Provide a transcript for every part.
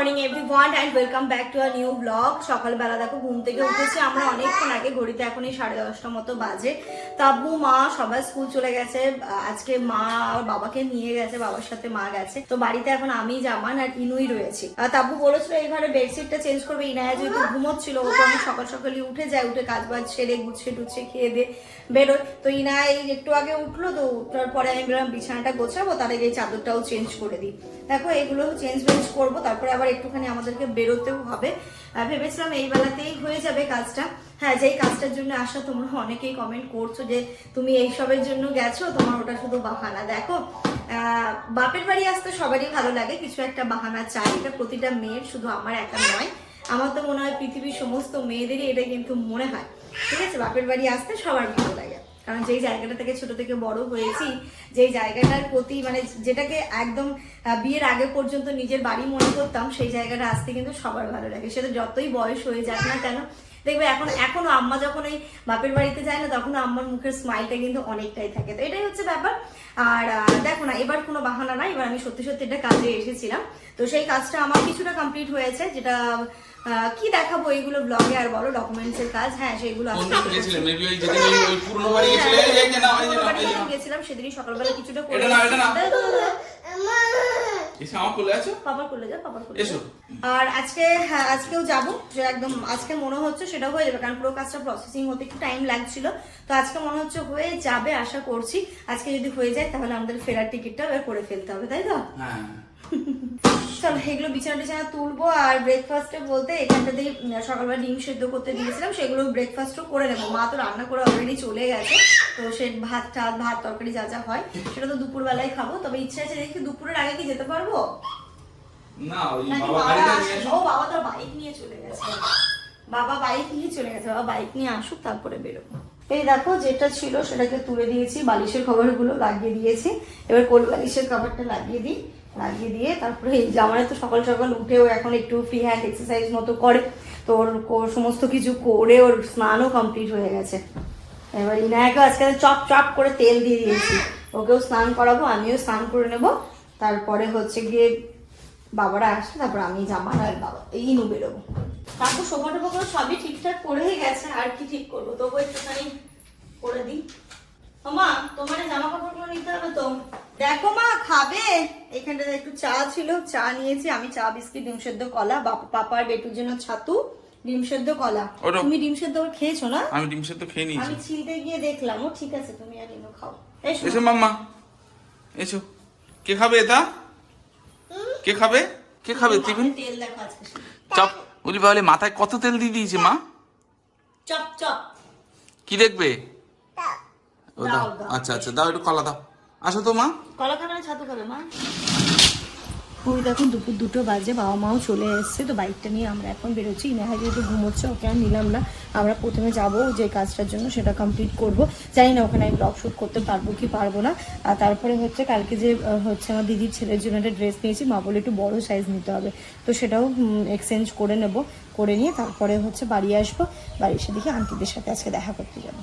Morning everyone and welcome back to a new blog সকালবেলা দেখো, ঘুম থেকে উঠেছি। আমরা অনেকক্ষণ আগে, ঘড়িতে এখন এই সাড়ে দশটা মতো বাজে। তাব্বু, মা, সবাই স্কুল চলে গেছে। আজকে মা আর বাবাকে নিয়ে গেছে, বাবার সাথে মা গেছে। তো বাড়িতে এখন আমি, জামান আর ইনুই রয়েছি। আর তাব্বু বলেছিল, এই ঘরে বেডশিটটা চেঞ্জ করবে। ইনায়া যেহেতু ঘুমোচ্ছিল, ও তো আমি সকাল সকালই উঠে যায় উঠে কাজ বাজ সেরে, গুছিয়ে টুচ্ছে খেয়ে দিয়ে বেরোয় তো ইনায়া এই একটু আগে উঠল, তো উঠার পরে আমি বললাম, বিছানাটা গোছাবো, তার আগে এই চাদরটাও চেঞ্জ করে দিই। দেখো, এগুলো চেঞ্জ ভেঞ্জ করব, তারপরে আবার একটুখানি আমাদেরকে বেরোতেও হবে। ভেবেছিলাম এই বেলাতেই হয়ে যাবে কাজটা। হ্যাঁ যেই কাজটার জন্য আসা তোমরা অনেকেই কমেন্ট করছ যে তুমি এইসবের জন্য গেছো, তোমার ওটা শুধু বাহানা। দেখো বাপের বাড়ি আসতে সবারই ভালো লাগে, কিছু একটা বাহানা চাই। এটা প্রতিটা মেয়ের, শুধু আমার একা নয়। আমার তো মনে হয় পৃথিবীর সমস্ত মেয়েদেরই এটা কিন্তু মনে হয়। ঠিক আছে? বাপের বাড়ি আসতে সবার ভালো লাগে। কারণ যেই জায়গাটা থেকে ছোট থেকে বড় হয়েছি, যেই জায়গাটার প্রতি মানে যেটাকে একদম বিয়ের আগে পর্যন্ত নিজের বাড়ি মনে করতাম, সেই জায়গাটা আসতে কিন্তু সবার ভালো লাগে। সেটা যতই বয়স হয়ে যাক না কেন দেখবে এখন এখনও আম্মা যখন ওই বাপের বাড়িতে যায় না তখন আম্মার মুখের স্মাইলটা কিন্তু অনেকটাই থাকে। তো এটাই হচ্ছে ব্যাপার। আর দেখো না এবার কোনো বাহানা না এবার আমি সত্যি সত্যি একটা কাজে এসেছিলাম। তো সেই কাজটা আমার কিছুটা কমপ্লিট হয়েছে যেটা কি দেখাবো এইগুলো ব্লগে আর বলো ডকুমেন্টস এর কাজ? হ্যাঁ সেগুলো আস্তে কোনটা আস্তে গেছিলে করছি। মেবি ওই যেদিন ওই ওই পুরনো বাড়ি গেছিলে? এই এই যে নাও এই যে নাও এই যে নাও গেছিলাম সেদিনই সকালবেলা কিছুটা করে এসে আমার কোলে আছো? পাপার পাপার এসো। আর আজকে হ্যাঁ আজকেও যাব যে একদম আজকে মনে হচ্ছে সেটা হয়ে যাবে কারণ পুরো কাজটা প্রসেসিং হতে একটু টাইম লাগছিল। তো আজকে মনে হচ্ছে হয়ে যাবে আশা করছি। আজকে যদি হয়ে যায় তাহলে আমাদের ফেরার টিকিটটা এবার করে ফেলতে হবে তাই তো? হ্যাঁ। চলো এগুলো বিছানা টিছানা তুলবো আর ব্রেকফাস্টে বলতে এখানটাতেই উম, সকালবেলা ডিম সেদ্ধ করতে দিয়েছিলাম সেগুলো ব্রেকফাস্টও করে নেব। মা তো রান্না করে অলরেডি চলে গেছে তো সে ভাত টাত ভাত তরকারি যা যা হয় সেটা তো দুপুরবেলায় খাব। তবে ইচ্ছা আছে দেখি দুপুরের আগে কি যেতে পারব? না ও বাবা তো বাইক নিয়ে চলে গেছে। বাবা বাইক নিয়ে চলে গেছে বাবা বাইক নিয়ে আসুক তারপরে বেরোবো। এই দেখো যেটা ছিল সেটাকে তুলে দিয়েছি বালিশের কভারগুলো লাগিয়ে দিয়েছি। এবার কোল বালিশের কভারটা লাগিয়ে দিই। লাগিয়ে দিয়ে তারপরে এই জামানে তো সকাল সকাল উঠেও এখন একটু ফ্রি হ্যান্ড এক্সারসাইজ মতো করে, তো ওর সমস্ত কিছু করে ওর স্নানও কমপ্লিট হয়ে গেছে। এবার ইনায়াকে আজকে চপ চপ করে তেল দিয়ে দিয়েছি। ওকেও স্নান করাবো, আমিও স্নান করে নেব। তারপরে হচ্ছে গিয়ে বাবারা আসলে তারপর আমি জামা আর বাবা এই নু বেরোবো। তারপর সোফা টোফা করে সবই ঠিকঠাক করেই গেছে, আর কি ঠিক করব? তবু একটুখানি করে দিই। মা তোমার জামা কাপড়গুলো নিতে হবে তো। দেখো মা খাবে। এখানটাতে একটু চা ছিল চা নিয়েছি। আমি চা বিস্কিট ডিম সেদ্ধ কলা বাপ- পাপার বেটুর জন্য ছাতু ডিম সেদ্ধ কলা। তুমি ডিম সেদ্ধ খেয়েছো না? আমি ডিম সেদ্ধ খেয়ে নিয়েছি। আমি ছিলতে গিয়ে দেখলাম। ও ঠিক আছে তুমি আর ইনো খাও। এসো এসো মাম্মা। এসো। কে খাবে এটা? কে খাবে? কে খাবে টিফিন? তেল দেখো আজকে চপ। বলি বাবলি মাথায় কত তেল দিয়ে দিয়েছে মা? Chop chop. কি দেখবে? ও দাও। আচ্ছা আচ্ছা দাও একটু কলা দাও। আসো তো মা। কলা খাবে না ছাতু খাবে মা। ওই দেখুন দুপুর দুটো বাজে বাবা মাও চলে এসছে তো বাইকটা নিয়ে আমরা এখন বেরোচ্ছি। নেহা যেহেতু ঘুমোচ্ছে ওকে আর নিলাম না। আমরা প্রথমে যাব যে কাজটার জন্য সেটা কমপ্লিট করব। জানি না ওখানে আমি ব্লগ শ্যুট করতে পারব কি পারব না। আর তারপরে হচ্ছে কালকে যে হচ্ছে আমার দিদির ছেলের জন্য একটা ড্রেস নিয়েছি মা বলে একটু বড় সাইজ নিতে হবে। তো সেটাও এক্সচেঞ্জ করে নেব করে নিয়ে তারপরে হচ্ছে বাড়ি আসব। বাড়ি এসে দেখি আন্টিদের সাথে আজকে দেখা করতে যাব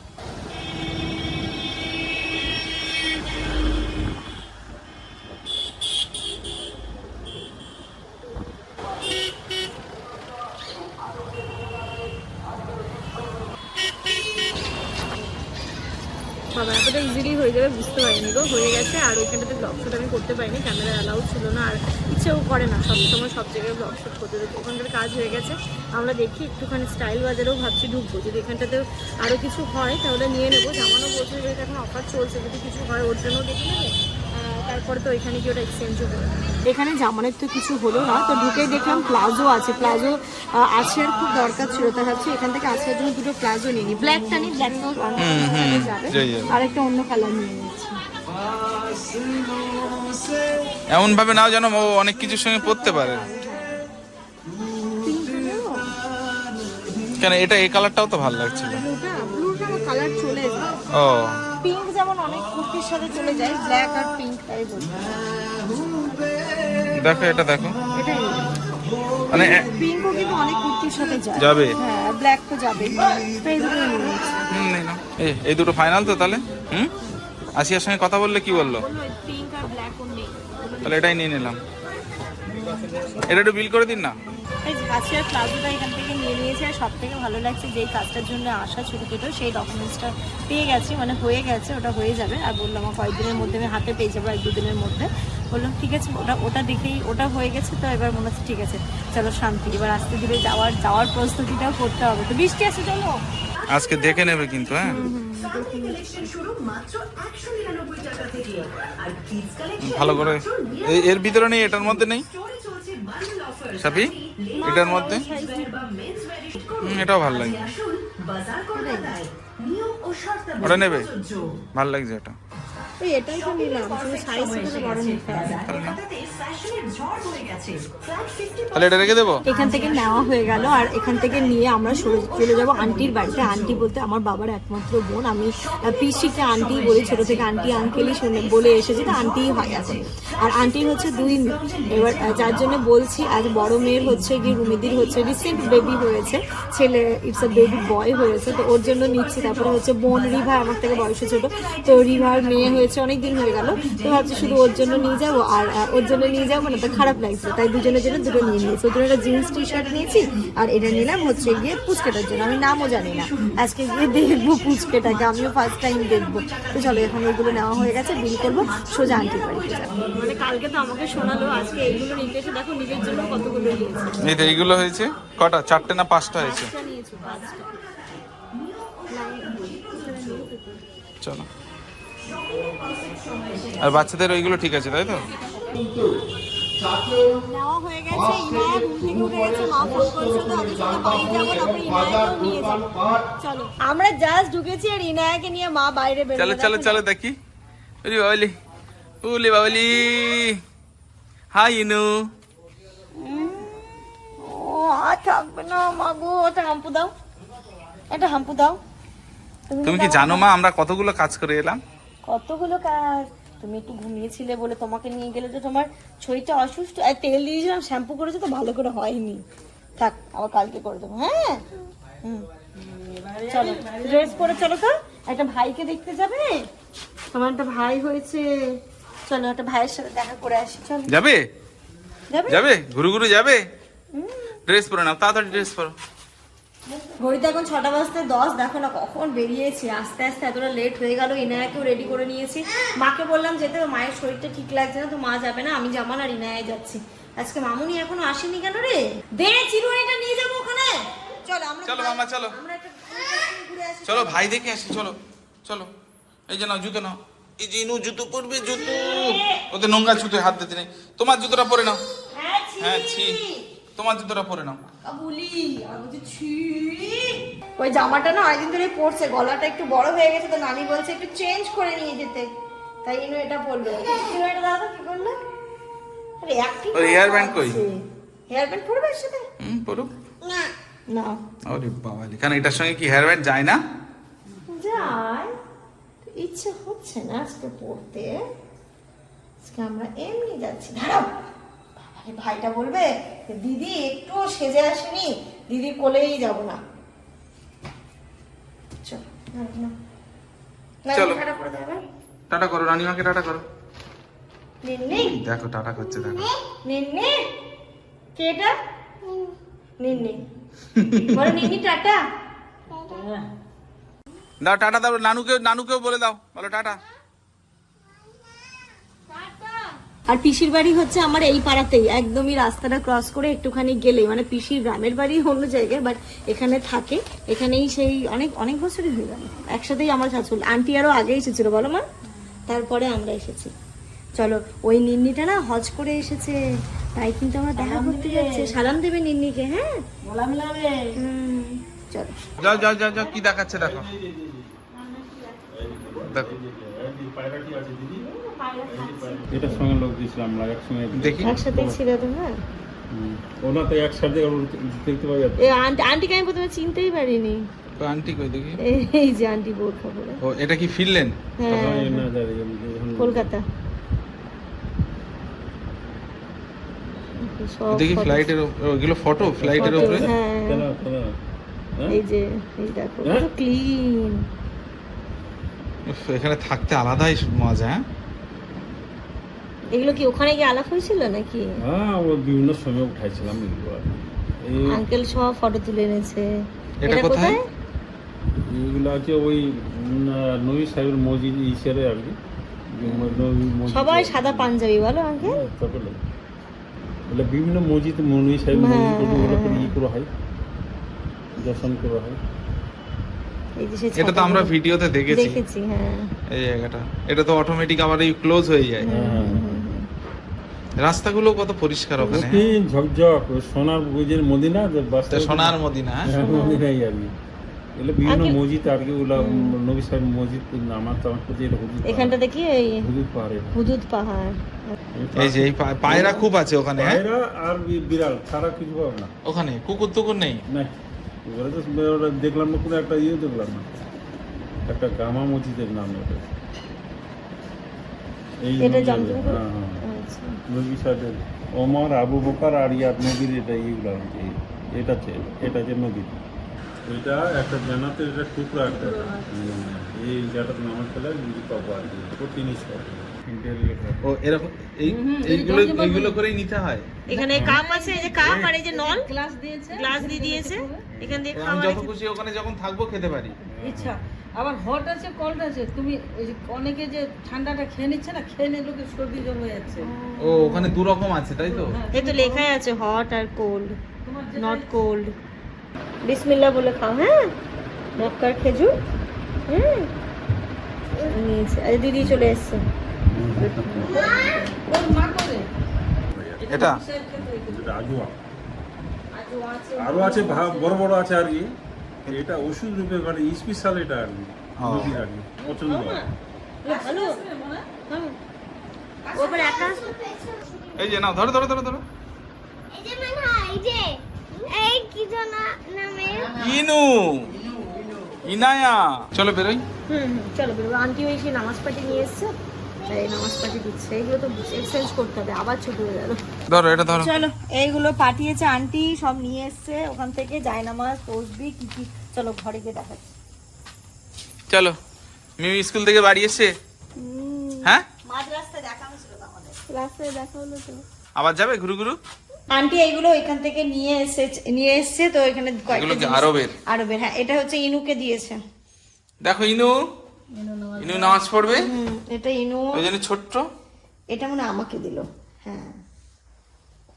বাবা এতটা ইজিলি হয়ে যাবে বুঝতে পারিনি গো। হয়ে গেছে, আর ওইখানটাতে ব্লগ শুট আমি করতে পারিনি ক্যামেরা অ্যালাউ ছিল না, আর ইচ্ছেও করে না। সব সময় সব জায়গায় ব্লগ শুট করতে তো ওখানকার কাজ হয়ে গেছে, আমরা দেখি একটুখানি স্টাইল বাজারেও ভাবছি ঢুকবো। যদি এখানটাতেও আরও কিছু হয়, তাহলে নিয়ে নেব। জামানো বলছে যে এখন অফার চলছে। যদি কিছু হয়, ওর জন্য দেখে নেবে। তারপরে তো এখানে কি ওটা এক্সচেঞ্জও এখানে জামানের তো কিছু হলো না তো ঢুকেই দেখলাম প্লাজো আছে প্লাজো আছে আর খুব দরকার ছিল তা ভাবছি এখান থেকে আজকের জন্য দুটো প্লাজো নিয়ে নিই। ব্ল্যাকটা নিই ব্ল্যাক যাবে। আর একটা অন্য কালার নিয়ে নিচ্ছি। এমন ভাবে নাও যেন ও অনেক কিছুর সঙ্গে পড়তে পারে। কেন এটা এই কালারটাও তো ভালো লাগছিল। ও। অনেক কুর্তির সাথে চলে যায় ব্ল্যাক আর পিঙ্ক তাই বলি। দেখো এটা দেখো। এটাই। মানে পিঙ্কও কিন্তু অনেক কুর্তির সাথে যায়। যাবে। হ্যাঁ ব্ল্যাক তো যাবে। এই দুটো হুম, নে। এই এই দুটো ফাইনাল তো তাহলে? হুম? আসিয়ার সঙ্গে কথা বললে কি বলল? বলল পিঙ্ক আর ব্ল্যাক ও নেই। তাহলে এটাই নিয়ে নিলাম। এটা একটু বিল করে দিন না? এই কাছের প্লাজোটা এখান থেকে নিয়ে নিয়েছে আর সব থেকে ভালো লাগছে যে এই কাজটার জন্য আসা ছোটো ছোটো সেই ডকুমেন্টসটা পেয়ে গেছি মানে হয়ে গেছে ওটা হয়ে যাবে। আর বললাম আমার কয়েকদিনের মধ্যে আমি হাতে পেয়ে যাব এক দুদিনের মধ্যে। বললাম ঠিক আছে ওটা ওটা দেখেই ওটা হয়ে গেছে তো এবার মনে হচ্ছে ঠিক আছে চলো শান্তি। এবার আস্তে ধীরে যাওয়ার যাওয়ার প্রস্তুতিটাও করতে হবে। তো বৃষ্টি আছে চলো। আজকে দেখে নেবে কিন্তু হ্যাঁ? কালেকশন শুরু মাত্র একশো নিরানব্বই টাকা থেকে। আর কিডস কালেকশন ভালো করে এর ভিতরে নেই এটার মধ্যে নেই? সাপি এটার মধ্যে? এটাও ভালো লাগে আসুন বাজার কলকাতায় নিয়ম ও শর্তাবলী ওটা নেবে। ভালো লাগছে এটা। ওই এটাই তো নিলাম শুধু সাইজ করে বড় নিতে হবে। বাজার কলকাতাতে ফ্যাশনের ঝড় গেছে। ফ্ল্যাট ফিফটি তাহলে এটা রেখে দেবো? এখান থেকে নেওয়া হয়ে গেল আর এখান থেকে নিয়ে আমরা সরে- চলে যাব আন্টির বাড়িতে। আন্টি বলতে আমার বাবার একমাত্র বোন আমি পিসিকে আন্টি বলি ছোট থেকে আন্টি আঙ্কেলই শুনে বলে এসেছি তো আন্টিই হয় এখন। আর আন্টির হচ্ছে দুই মেয়ে। এবার যার জন্য বলছি আজ বড় মেয়ের হচ্ছে গিয়ে রুমিদির হচ্ছে রিসেন্ট বেবি হয়েছে। ছেলে ইটস আ বেবি বয় হয়েছে তো ওর জন্য নিচ্ছি। তারপরে হচ্ছে বোন রিভা আমার থেকে বয়সে ছোট। তো রিভার মেয়ে হয়েছে অনেক দিন হয়ে গেল। তো ভাবছি শুধু ওর জন্য নিয়ে যাব আর ওর জন্য নিয়ে যাব না তো খারাপ লাগছে। তাই দুজনের জন্য দুটো নিয়ে নিয়েছি। ওর জন্য একটা জিন্স টি শার্ট নিয়েছি আর এটা নিলাম হচ্ছে গিয়ে পুচকেটার জন্য। আমি নামও জানি না। আজকে গিয়ে দেখব পুচকেটাকে আমিও ফার্স্ট টাইম দেখব। তো চলো এখন ওইগুলো নেওয়া হয়ে গেছে বিল করব সোজা আন্টির বাড়িতে মানে কালকে তো আমাকে শোনালো আজকে এইগুলো নিতে এসে দেখো নিজের জন্য কতগুলো নিয়েছে। এই তো এইগুলো হয়েছে? কটা? চারটে না পাঁচটা হয়েছে? চলো। আর বাচ্চাদের ওইগুলো ঠিক আছে তাই তো? নেওয়া হয়ে গেছে ইনায়া ঘুম থেকে উঠে গেছে মা ফোন করছে তো আগে সঙ্গে বাড়ি যাব তারপরে ইনায়াকেও নিয়ে যাব চলো আমরা জাস্ট ঢুকেছি আর ইনায়াকে নিয়ে মা বাইরে বেরোবে চলো চলো চলো দেখি। ওরে বাবলি ওলে বাবলি। হাই ইনু ও থাকবে না মা গো একটা হাম্পু দাও। হাম্পু দাও। তুমি কি জানো মা আমরা কতগুলো কাজ করে এলাম? কতগুলো কাজ? তুমি একটু ঘুমিয়েছিলে বলে তোমাকে নিয়ে গেলে তো তোমার শরীরটা অসুস্থ। আর তেল দিয়েছিলাম শ্যাম্পু করেছ তো ভালো করে হয়নি। থাক আবার কালকে করে দেবো হ্যাঁ? হুম। চলো ড্রেস পরে চলো তো। একটা ভাইকে দেখতে যাবে? তোমার একটা ভাই হয়েছে। চলো একটা ভাইয়ের সাথে দেখা করে আসি চলো। যাবে? যাবে? যাবে? ঘুরু ঘুরু যাবে? ড্রেস পরে নাও তাড়াতাড়ি ড্রেস পরো। ঘড়িতে এখন ছটা বাজতে দশ। দেখো না কখন বেরিয়েছি। আস্তে আস্তে এতটা লেট হয়ে গেল ইনায়াকেও রেডি করে নিয়েছি। মাকে বললাম যেতে মায়ের শরীরটা ঠিক লাগছে না তো মা যাবে না আমি জামান আর ইনায়াই যাচ্ছি। আজকে মামুনি এখনও আসেনি কেন রে? দে চিরুনিটা নিয়ে যাব ওখানে। চলো আমরা চলো মামা, চলো। আমরা একটা ঘুরে আসি চলো ভাই দেখে আসি চলো চলো। এই যে নাও জুতো নাও। এই যে ইনু জুতো পরবে জুতো। ওতে নোংরা জুতো হাত দিতে নেই। তোমার জুতোটা পরে নাও। হ্যাঁ ছি। তোমার জুতোটা পরে নাও। আর ছি ওই জামাটা না অনেকদিন ধরে পড়ছে গলাটা একটু বড় হয়ে গেছে তো নানি বলছে একটু চেঞ্জ করে নিয়ে যেতে। তাই ইনু এটা পরলো। পড়ল এটা দাদা কি করল? আরে acting ওই hair band কই? হেয়ার ব্যান্ড পরবে সাথে? হুম পড়ুক না। না। ওরে বাবা কেন এটার সঙ্গে কি হেয়ার ব্যান্ড যায় না? তো ইচ্ছে হচ্ছে না আজকে পড়তে আজকে আমরা এমনি যাচ্ছি। দাঁড়াও। ভাইটা বলবে? দিদি একটু সেজে আসেনি দিদি কোলেই যাব না। চল চলো। টাটা করে রানিমাকে টাটা করো। নিন্নি? দেখো টাটা করছে দেখো। নিন্নি? কে এটা? নিন্নি। বলো নিন্নি টাটা? দাও টাটা দাও নানুকে নানুকেও বলে দাও। বলো টাটা। আর পিসির বাড়ি হচ্ছে আমার এই পাড়াতেই একদমই রাস্তাটা ক্রস করে একটুখানি গেলে মানে পিসির গ্রামের বাড়ি অন্য জায়গায় বাট এখানে থাকে এখানেই সেই অনেক অনেক বছরই হয়ে গেল একসাথেই আমার শাশুড়ি আন্টি আরও আগে এসেছিল বলো মা তারপরে আমরা এসেছি চলো ওই নিন্নিটা না হজ করে এসেছে তাই কিন্তু আমরা দেখা করতে যাচ্ছে সালাম দেবে নিন্নিকে হ্যাঁ হুম, চলো যাও যাও যাও যাও কি দেখাচ্ছে দেখো দেখো এটার সঙ্গে লোক দিয়েছিলাম আমরা একসঙ্গে দেখি। একসাথেই ছিল তো হ্যাঁ। ওনা তো দেখতে পাওয়া আন্টি আন্টিকে আমি প্রথমে চিনতেই পারিনি। তো আন্টি কই দেখি। এই যে আন্টি বোরখা পরে ও এটা কি ফিরলেন? হ্যাঁ। কলকাতা। দেখি ফ্লাইটের ওইগুলো ফটো ফ্লাইটের উপরে হ্যাঁ। হ্যাঁ? এই যে এই দেখো হ্যাঁ? ক্লিন এখানে থাকতে আলাদাই মজা হ্যাঁ? এগুলো কি ওখানে গিয়ে আলাপ হয়েছিল নাকি? হ্যাঁ ও বিভিন্ন সময় উঠাইছিলাম এগুলো এই আঙ্কেল সব ফটো তুলে এনেছে। এটা কোথায়? এইগুলো আছে ওই নবী সাহেবের মসজিদ ইসেরে আর কি। সবাই সাদা পাঞ্জাবি বলো আঙ্কেল। হ্যাঁ, তারপরে বলে। বিভিন্ন মসজিদ নবী সাহেব হ্যাঁ, মসজিদ হ্যাঁ, করে ই হ্যাঁ। করা হয় দর্শন করা হয়। এই এটা তো আমরা ভিডিওতে দেখেছি। দেখেছি হ্যাঁ। এই জায়গাটা। এটা তো অটোমেটিক আবার এই ক্লোজ হয়ে যায়। হ্যাঁ। হ্যাঁ। রাস্তাগুলো কত পরিষ্কার ওখানে? হ্যাঁ? ঝকঝক সোনার বুঝের মদিনা সোনার মদিনা হ্যাঁ? মদিনাই আর কি এগুলো বিভিন্ন মসজিদ আর কি ওগুলো নবী সাহেব মসজিদ আমার তো আমার এটা হুজুর এখানটা দেখি এই হুজুর পাহাড়ে। হুদুদ পাহাড়। এই যে পায়রা খুব আছে ওখানে হ্যাঁ? পায়রা আর বিড়াল ছাড়া কিছু পাবো না। ওখানে? কুকুর টুকুর নেই? না ওরা তো দেখলাম না কোনো একটা ইয়ে দেখলাম না। একটা গামা মসজিদের নাম ওটা। এই এটা করে? হ্যাঁ হ্যাঁ। আচ্ছা নবী সাহেবের ওমর আবু বকর আর ইয়ার নবীর এটা এইগুলো এটা এটা হচ্ছে নবী এটা একটা জানাতের একটা টুকরা একটা। এই জায়গাটার নাম খেলে নিজে পাবো আর কি। কঠিন সব ও এরকম এই এইগুলো এইগুলো করেই নিতে হয়? এখানে কাপ আছে এই যে কাপ আর এই যে নল। গ্লাস দিয়েছে। গ্লাস দিয়ে দিয়েছে। এখান দিয়ে খাওয়া যত খুশি ওখানে যখন থাকব খেতে পারি। ইচ্ছা। আবার হট আছে কোল্ড আছে তুমি ওই যে অনেকে যে ঠান্ডাটা খেয়ে নিচ্ছে না খেয়ে নিয়ে লোকের সর্দি জমে যাচ্ছে। ও ওখানে দু রকম আছে তাই তো? এই তো লেখাই আছে হট আর কোল্ড নট কোল্ড বিসমিল্লাহ বলে খাও হ্যাঁ? মক্কার খেজুর হুম নিয়েছে আরে দিদি চলে এসছে। ওর মা করে। এটা? রাজুয়া আরও আছে বড় বড় আছে আর কি। এটা ওষুধ রূপে মানে স্পেশাল এটা আর কি পছন্দ এই যে নাও ধরো ধরো ধরো ধরো। এই যে এই যে। এই কি যেন নামে। ইনু। ইনায়া। চলো বেরোই। চলো বেরোবো। আন্টি ওই সেই নামাজ পাটি নিয়ে এসছে। নামাজ পাটি দিচ্ছে এগুলো তো এক্সচেঞ্জ করতে হবে আবার ছোট হয়ে গেল। ধরো এটা ধরো। চলো এইগুলো পাঠিয়েছে আন্টি সব নিয়ে এসছে ওখান থেকে জায়নামাজ তসবি কি কি। চলো ঘরে গিয়ে দেখাচ্ছি। চলো মিমি স্কুল থেকে বাড়ি এসে হ্যাঁ? মাঝ রাস্তায় দেখা হয়েছিল আমাদের। রাস্তায় দেখা হলো তো। আবার যাবে ঘুরু ঘুরু? আন্টি এইগুলো এখান থেকে নিয়ে এসে নিয়ে এসছে তো এখানে কয়েকটা আরবের? আরবের হ্যাঁ এটা হচ্ছে ইনুকে দিয়েছে। দেখো ইনু। ইনু নামাজ পড়বে? এটা ইনু। ওই জন্য ছোট্ট? এটা মনে আমাকে দিল হ্যাঁ।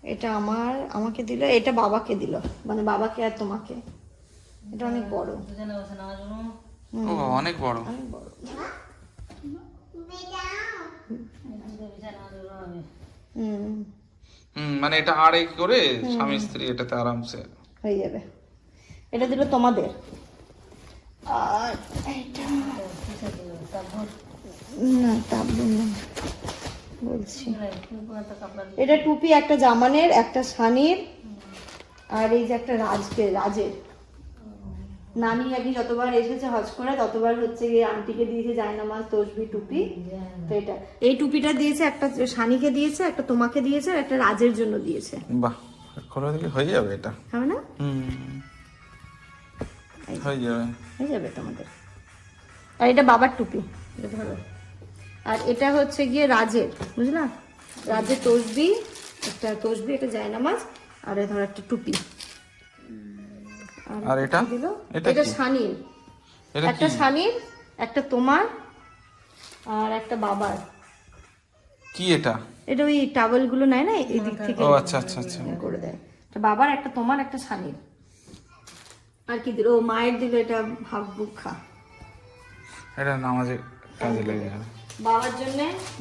এটা আমার আমাকে দিল এটা বাবাকে দিল মানে বাবাকে আর তোমাকে। এটা অনেক বড়। ও অনেক বড়। অনেক বড়। হুম। হুম মানে এটা আড়াই করে স্বামী স্ত্রী এটাতে আরামসে। হয়ে যাবে। এটা দিল তোমাদের। আর এটা না তাবলু না। বলছি। এটা টুপি একটা জামানের একটা শানির আর এই যে একটা রাজকে রাজের। নানি আগে যতবার এসেছে হজ করে ততবার হচ্ছে গিয়ে আন্টিকে দিয়েছে জায়নামাজ তসবি টুপি। তো এটা। এই টুপিটা দিয়েছে একটা শানিকে দিয়েছে একটা তোমাকে দিয়েছে আর একটা রাজের জন্য দিয়েছে। বাহ করে দিলে হয়ে যাবে এটা। হবে না? হুম। হয়ে যাবে। হয়ে যাবে তোমাদের। আর এটা বাবার টুপি এটা ধরো। আর এটা হচ্ছে গিয়ে রাজের বুঝলা? রাজের তসবি একটা তসবি একটা জায়নামাজ আর ধরো একটা টুপি। আর এটা? এটা এটা শানির। একটা শানির একটা তোমার আর একটা বাবার। কি এটা? এটা ওই টাওয়েলগুলো নেয় না এই দিক থেকে ও আচ্ছা আচ্ছা আচ্ছা। করে দেয়। একটা বাবার একটা তোমার একটা শানির। আর কি দিল? ও মায়ের দিল এটা হাফ বুক খা। এটা নামাজে কাজে লেগে যাবে বাবার জন্য?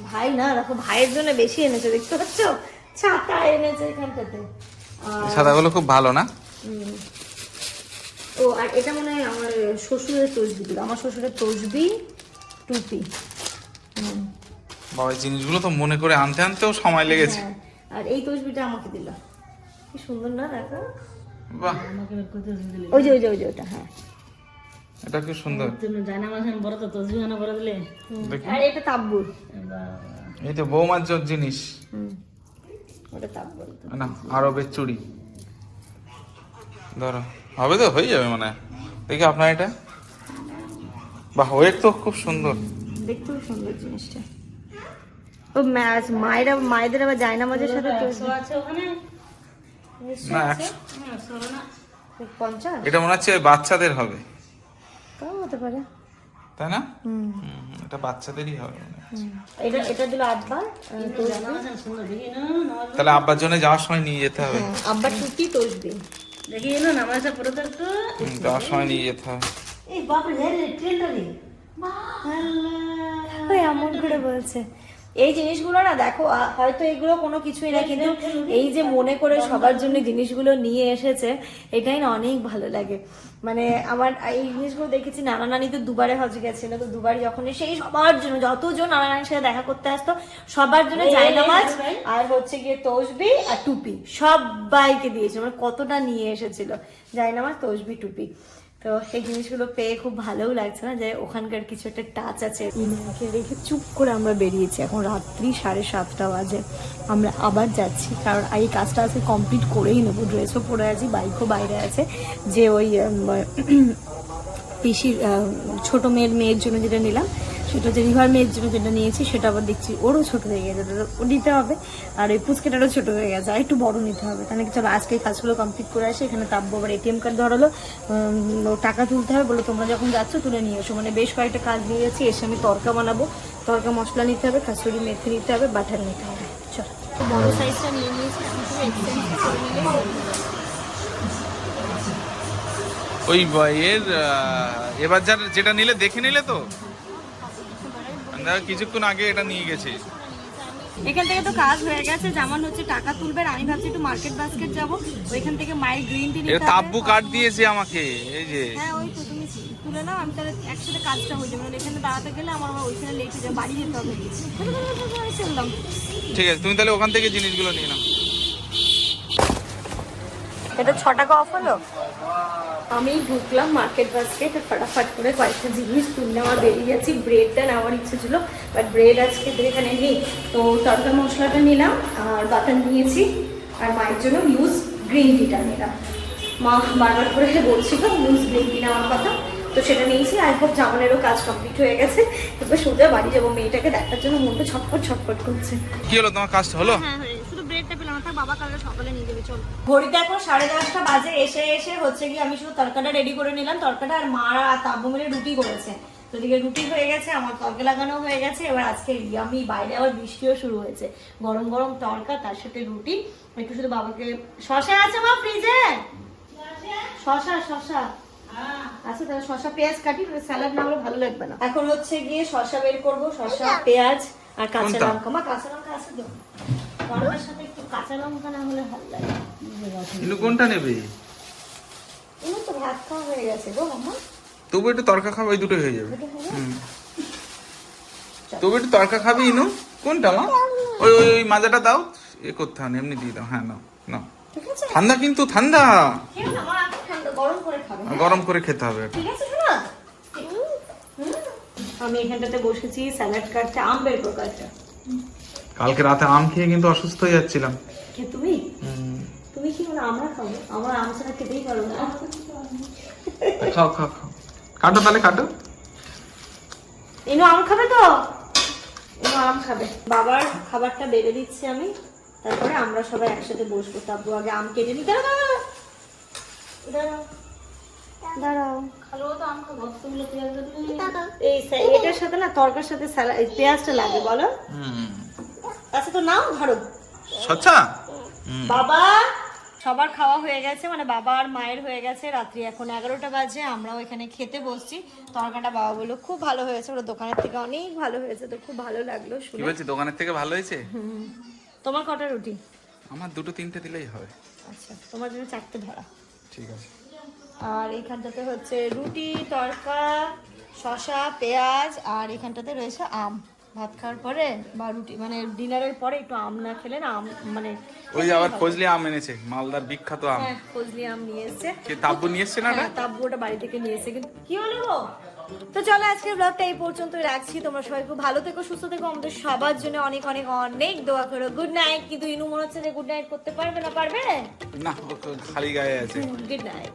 ভাই না দেখো ভাইয়ের জন্য বেশি এনেছে দেখতে পাচ্ছ? ছাতা এনেছে এখানটাতে। সাদাগুলো খুব ভালো না। ও আর এটা মনে হয় আমার শ্বশুরের তসবি দিল। আমার শ্বশুরের তসবি টুপি। হুম, বাবা জিনিসগুলো তো মনে করে আনতে আনতেও সময় লেগেছে। হ্যাঁ আর এই তসবিটা আমাকে দিল। কি সুন্দর না দেখো? বাহ। ওই যে ওই যে ওই যে ওটা হ্যাঁ। এটা খুব সুন্দর? তুমি জানা মাসেন বড় তো তসবিহানা করে দিলে? আর এটা তাব্বুর এই তো বৌমার জন্য জিনিস ওটা তাব্বুর না আরবের চুড়ি। ধরো। হবে তো হয়ে যাবে মানে দেখি আপনার এটা। বাহ ওয়েট তো খুব সুন্দর। দেখতেও সুন্দর জিনিসটা। ও ম্যাচ মায়েরা মায়েদের আবার যায় না মাঝের সাথে আছে ওখানে? এটা মনে হচ্ছে ওই বাচ্চাদের হবে। তাও হতে পারে। তাই না? হুম, এটা বাচ্চাদেরই হবে এটা এটা দিল আব্বা তাহলে আব্বার জন্য যাওয়ার সময় নিয়ে যেতে হবে। আব্বা টুটি তসবি দেখি না নামাজটা পড়ে তো। যাওয়ার সময় নিয়ে যেতে হবে। এই বাপরে হ্যাঁ রে ট্রেনটা ওই এমন করে বলছে এই জিনিসগুলো না দেখো হয়তো এগুলো কোনো কিছুই না কিন্তু এই যে মনে করে সবার জন্য জিনিসগুলো নিয়ে এসেছে এটাই না অনেক ভালো লাগে। মানে আমার এই জিনিসগুলো দেখেছি নানা নানি তো দুবারে হজ গেছিল তো দুবারই যখন সেই সবার জন্য যতজন নানা নানির সাথে দেখা করতে আসতো সবার জন্য যাই জায়নামাজ আর হচ্ছে গিয়ে তসবি আর টুপি সবাইকে দিয়েছে মানে কতটা নিয়ে এসেছিল। জায়নামাজ তসবি টুপি। তো সেই জিনিসগুলো পেয়ে খুব ভালোও লাগছে না যে ওখানকার কিছু একটা টাচ আছে। ইনাকে রেখে চুপ করে আমরা বেরিয়েছি। এখন রাত্রি সাড়ে সাতটা বাজে। আমরা আবার যাচ্ছি। কারণ এই কাজটা আছে কমপ্লিট করেই নেব। ড্রেসও পরে আছি বাইকও বাইরে আছে। যে ওই পিসির ছোট মেয়ের মেয়ের জন্য যেটা নিলাম সেটা যে রিভার মেয়ের জন্য যেটা নিয়েছি সেটা আবার দেখছি। ওরও ছোট হয়ে গেছে ও নিতে হবে। আর ওই পুচকেটারও ছোট হয়ে গেছে আর একটু বড় নিতে হবে। তাহলে কি চলো আজকে এই কাজগুলো কমপ্লিট করে আসি এখানে তাব্বু আবার এটিএম কার্ড ধরালো। ও টাকা তুলতে হবে বলে তোমরা যখন যাচ্ছ তুলে নিয়ে এসো। মানে বেশ কয়েকটা কাজ দিয়ে যাচ্ছি এসে আমি তরকা বানাবো। তরকা মশলা নিতে হবে কাসুরি মেথি নিতে হবে বাটার নিতে হবে। চলো। বড় সাইজটা নিয়ে নিয়েছি। ওই এর এবার যার যেটা নিলে দেখে নিলে তো? আমরা কিছুক্ষণ আগে এটা নিয়ে গেছি। এখান থেকে তো কাজ হয়ে গেছে যেমন হচ্ছে টাকা তুলবে আমি ভাবছি একটু মার্কেট বাস্কেট যাব ওইখান থেকে মায়ের গ্রিন টি নিতে তাব্বু কার্ড দিয়েছে আমাকে এই যে। হ্যাঁ ওই তো তুমি তুলে নাও আমি তাহলে একসাথে কাজটা হয়ে যাবে এখানে দাঁড়াতে গেলে আমার আবার ওইখানে লেট হয়ে যাবে বাড়ি যেতে হবে। ঠিক আছে তুমি তাহলে ওখান থেকে জিনিসগুলো নিয়ে নাও। এটা ছ টাকা অফ হলো? আমি ঢুকলাম মার্কেট বাস্কেট ফটাফট করে কয়েকটা জিনিস তুলে আমার বেরিয়ে যাচ্ছি ব্রেডটা নেওয়ার ইচ্ছে ছিল বাট ব্রেড আজকে এখানে নেই। তো তরকা মশলাটা নিলাম আর বাটার নিয়েছি। আর মায়ের জন্য ইউজ গ্রিন টিটা নিলাম। মা বারবার করে সে বলছিল ইউজ গ্রিন টি নেওয়ার কথা। তো সেটা নিয়েছি। আর খুব জামানেরও কাজ কমপ্লিট হয়ে গেছে। এবার সোজা বাড়ি যাব। মেয়েটাকে দেখার জন্য মনটা ছটফট ছটফট করছে। কি হলো? তোমার কাজটা হলো? হ্যাঁ শুধু ব্রেডটা পেলাম না থাক বাবা কালকে সকালে নিয়ে যাবে চল। ঘড়িতে এখন সাড়ে দশটা বাজে এসে এসে হচ্ছে কি আমি শুধু তরকাটা রেডি করে নিলাম। তরকাটা আর মা আর তাব্বু মিলে রুটি করেছে। তো রুটি হয়ে গেছে আমার তরকা লাগানো হয়ে গেছে। এবার আজকে আমি বাইরে আবার বৃষ্টিও শুরু হয়েছে। গরম গরম তরকা তার সাথে রুটি। একটু শুধু বাবাকে শশা আছে মা ফ্রিজে শশা শশা। আচ্ছা তাহলে শশা পেঁয়াজ কাটি স্যালাড না হলে ভালো লাগবে না। এখন হচ্ছে গিয়ে শশা বের করব শশা পেঁয়াজ আর কাঁচা লঙ্কা। মা কাঁচা লঙ্কা আছে তো? গরমের সাথে একটু কাঁচা লঙ্কা না হলে ভালো লাগে। কিন্তু কোনটা নেবে? এমন তো ভাত খাওয়া হয়ে গেছে গো মামা। তবু একটু তরকা খাব এই দুটো হয়ে যাবে। তবু একটু তরকা খাবি ইনু। কোনটা মা? ওই ওই ওই মাজাটা দাও। এ করতে হবে না, এমনি দিয়ে দাও। হ্যাঁ নাও নাও। ঠান্ডা কিন্তু ঠান্ডা। না গরম করে খাবে? গরম করে খেতে হবে। ঠিক আমি এখানটাতে বসেছি স্যালাড কাটতে আম বের করে কাটতে কালকে রাতে আম খেয়ে কিন্তু অসুস্থ হয়ে যাচ্ছিলাম। কে তুমি? তুমি কি মানে আমরা খাব? আমার আম ছাড়া খেতেই পারো না। খাও খাও খাও। কাটো তাহলে কাটো। ইনু আম খাবে তো? ইনু আম খাবে। বাবার খাবারটা বেড়ে দিচ্ছি আমি। তারপরে আমরা সবাই একসাথে বসবো। তারপর আগে আম কেটে নিই দাঁড়াও দাঁড়াও। দাঁড়াও। খালো তো আম খাব। পেঁয়াজ এই এটার সাথে না তরকার সাথে স্যালা- পেঁয়াজটা লাগে বলো। হুম। আচ্ছা তো নাও ধরো। সচ্ছা বাবা সবার খাওয়া হয়ে গেছে মানে বাবা আর মায়ের হয়ে গেছে রাত্রি এখন এগারোটা বাজে আমরাও এখানে খেতে বসছি। তরকাটা বাবা বলল খুব ভালো হয়েছে ওরা দোকানের থেকে অনেক ভালো হয়েছে তো খুব ভালো লাগল কি বলছি দোকানের থেকে ভালো হয়েছে? তোমার কটা রুটি? আমার দুটো তিনটে দিলেই হবে আচ্ছা তোমার জন্য চারটে ধরা। ঠিক আছে। আর এখানটাতে হচ্ছে রুটি তরকা শসা পেঁয়াজ আর এখানটাতে রয়েছে আম। ভাত খাওয়ার পরে বা রুটি মানে ডিনারের পরে একটু আম না খেলে না আম মানে ওই যে আবার ফজলি আম এনেছে মালদার বিখ্যাত আম। হ্যাঁ ফজলি আম নিয়ে এসছে। কে তাব্বু নিয়ে এসছে না? হ্যাঁ, তাব্বু ওটা বাড়ি থেকে নিয়ে এসছে কিন্তু কি হলো গো? তো চলো আজকের ব্লগটা এই পর্যন্তই রাখছি। তোমরা সবাই খুব ভালো থেকো সুস্থ থেকো। আমাদের সবার জন্য অনেক অনেক অনেক দোয়া করো। গুড নাইট কিন্তু ইনু মনে হচ্ছে যে গুড নাইট করতে পারবে না পারবে? না খালি গায়ে আছে। Good night